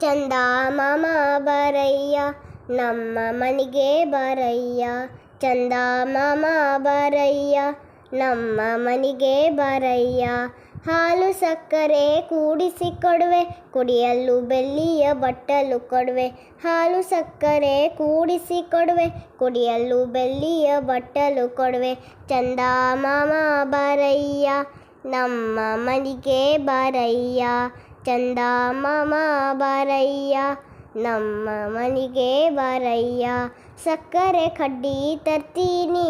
ಚಂದ ಮಾಮ ಬರಯ್ಯ, ನಮ್ಮ ಮನೆಗೆ ಬರಯ್ಯ. ಚಂದ ಮಾಮ ಬರಯ್ಯ, ನಮ್ಮ ಮನೆಗೆ ಬರಯ್ಯ. ಹಾಲು ಸಕ್ಕರೆ ಕೂಡಿಸಿ ಕೊಡುವೆ, ಕುಡಿಯಲು ಬೆಳ್ಳಿಯ ಬಟ್ಟಲು ಕೊಡುವೆ. ಹಾಲು ಸಕ್ಕರೆ ಕೂಡಿಸಿ ಕೊಡುವೆ, ಕುಡಿಯಲು ಬೆಳ್ಳಿಯ ಬಟ್ಟಲು ಕೊಡುವೆ. ಚಂದ ಮಾಮ ಬರಯ್ಯ, ನಮ್ಮ ಮನೆಗೆ ಬರಯ್ಯ. ಚಂದ ಮಮ ಬರಯ್ಯ, ನಮ್ಮ ಮನೆಗೆ ಬರಯ್ಯ. ಸಕ್ಕರೆ ಕಡ್ಡಿ ತರ್ತೀನಿ,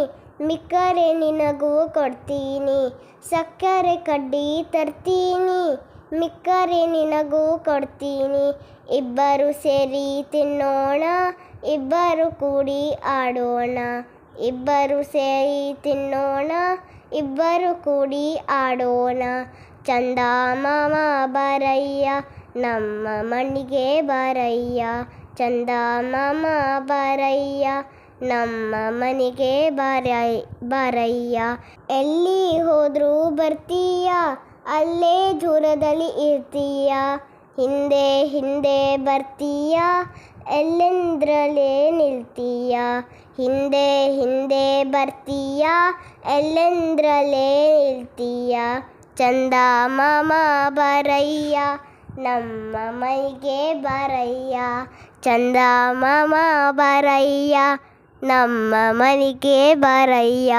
ಮಿಕ್ಕರೆ ನಿನಗೂ ಕೊಡ್ತೀನಿ. ಸಕ್ಕರೆ ಕಡ್ಡಿ ತರ್ತೀನಿ, ಮಿಕ್ಕರೆ ನಿನಗೂ ಕೊಡ್ತೀನಿ. ಇಬ್ಬರು ಸೇರಿ ತಿನ್ನೋಣ, ಇಬ್ಬರು ಕೂಡಿ ಆಡೋಣ. ಇಬ್ಬರು ಸೇರಿ ತಿನ್ನೋಣ, ಇಬ್ಬರು ಕೂಡಿ ಆಡೋಣ. ಚಂದ ಮಾಮ ಬರಯ್ಯ, ನಮ್ಮ ಮಣ್ಣಿಗೆ ಬರಯ್ಯ. ಚಂದ ಮಾಮ ಬರಯ್ಯ, ನಮ್ಮ ಮನೆಗೆ ಬರೈ ಬರಯ್ಯ. ಎಲ್ಲಿ ಹೋದರೂ ಬರ್ತೀಯ, ಅಲ್ಲೇ ದೂರದಲ್ಲಿ ಇರ್ತೀಯ. ಹಿಂದೆ ಹಿಂದೆ ಬರ್ತೀಯ, ಎಲ್ಲೆಂದ್ರಲ್ಲೇ ನಿಲ್ತೀಯ. ಹಿಂದೆ ಹಿಂದೆ ಬರ್ತೀಯ, ಎಲ್ಲೆಂದ್ರಲ್ಲೇ ನಿಲ್ತೀಯ. ಚಂದ ಮಾಮ ಬರಯ್ಯ ನಮ್ಮ ಮೈಗೆ ಬರಯ್ಯ ಚಂದ ಮಾಮ ಬರಯ್ಯ ನಮ್ಮ ಮನೆಗೆ ಬರಯ್ಯ